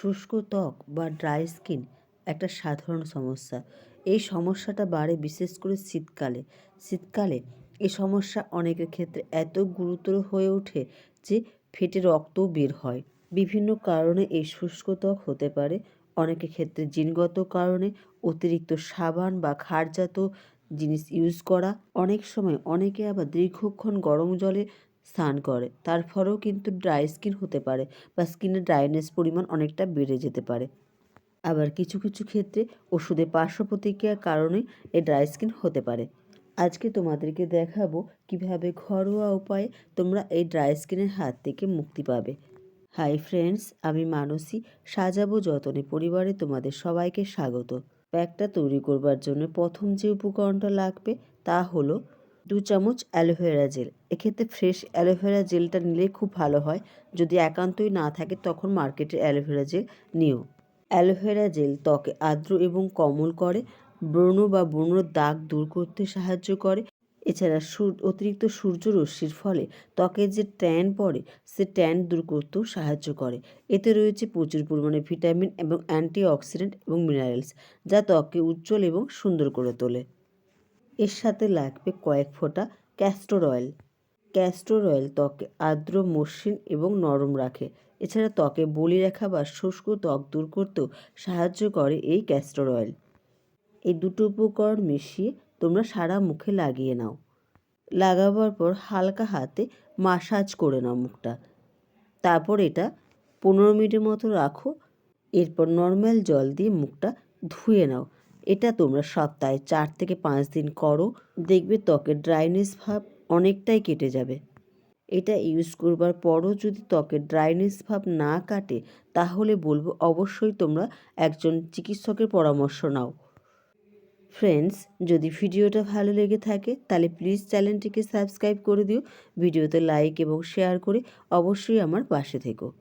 শুষ্ক ত্বক বা ড্রাই স্কিন একটা সাধারণ সমস্যা। এই সমস্যাটা বাড়ে বিশেষ করে শীতকালে। শীতকালে এই সমস্যা অনেকের ক্ষেত্রে এত গুরুতর হয়ে ওঠে যে ফেটে রক্তও বের হয়। বিভিন্ন কারণে এই শুষ্ক ত্বক হতে পারে। অনেকের ক্ষেত্রে জিনগত কারণে অতিরিক্ত সাবান বা ক্ষারজাত জিনিস ইউজ করা। অনেক সময় অনেকে আবার দীর্ঘক্ষণ গরম জলে স্নান করে। তার ফলেও কিন্তু ড্রাই স্কিন হতে পারে বা স্কিনের ড্রাইনেস পরিমাণ অনেকটা বেড়ে যেতে পারে। আবার কিছু কিছু ক্ষেত্রে ওষুধের পার্শ্ব প্রতিক্রিয়ার কারণে এই ড্রাই স্কিন হতে পারে। আজকে তোমাদেরকে দেখাবো কীভাবে ঘরোয়া উপায়ে তোমরা এই ড্রাই স্কিনের হাত থেকে মুক্তি পাবে। হাই ফ্রেন্ডস আমি মানসী। সাজাবো যতনে পরিবারে তোমাদের সবাইকে স্বাগত। প্যাকটা তৈরি করবার জন্য প্রথম যে উপকরণটা লাগবে তা হলো দু চামচ aloe vera gel fresh aloe জেলটা নিলে খুব ভালো হয়। যদি একান্তই না থাকে, তখন মার্কেটের অ্যালোভেরা জেল নিও। অ্যালোভেরা জেল ত্বকে আর্দ্র এবং কোমল করে। ব্রণ বা ব্রণর দাগ দূর করতে সাহায্য করে। এছাড়া অতিরিক্ত সূর্যরশ্মির ফলে ত্বকে যে ট্যান পড়ে, সে ট্যান দূর করতেও সাহায্য করে। এতে রয়েছে প্রচুর পরিমাণে ভিটামিন এবং অ্যান্টিঅক্সিডেন্ট এবং মিনারেলস যা ত্বককে উজ্জ্বল এবং সুন্দর করে তোলে। এর সাথে লাগবে কয়েক ফোঁটা ক্যাস্টর অয়েল ক্যাস্টর অয়েল ত্বকে আর্দ্র মসৃণ এবং নরম রাখে। এছাড়া ত্বকে বলি রেখা বা শুষ্ক ত্বক দূর করতেও সাহায্য করে এই ক্যাস্টর অয়েল এই দুটো উপকরণ মিশিয়ে তোমরা সারা মুখে লাগিয়ে নাও। লাগাবার পর হালকা হাতে মাসাজ করে নাও মুখটা। তারপর এটা পনেরো মিনিটের মতো রাখো। এরপর নর্মাল জল দিয়ে মুখটা ধুয়ে নাও। এটা তোমরা সপ্তাহে চার থেকে পাঁচ দিন করো, দেখবে ত্বকের ড্রাইনেস ভাব অনেকটাই কেটে যাবে। এটা ইউজ করবার পরও যদি ত্বকের ড্রাইনেস ভাব না কাটে, তাহলে বলব অবশ্যই তোমরা একজন চিকিৎসকের পরামর্শ নাও। ফ্রেন্ডস যদি ভিডিওটা ভালো লেগে থাকে, তাহলে প্লিজ চ্যানেলটিকে সাবস্ক্রাইব করে দিও, ভিডিওতে লাইক এবং শেয়ার করে অবশ্যই আমার পাশে থেকো।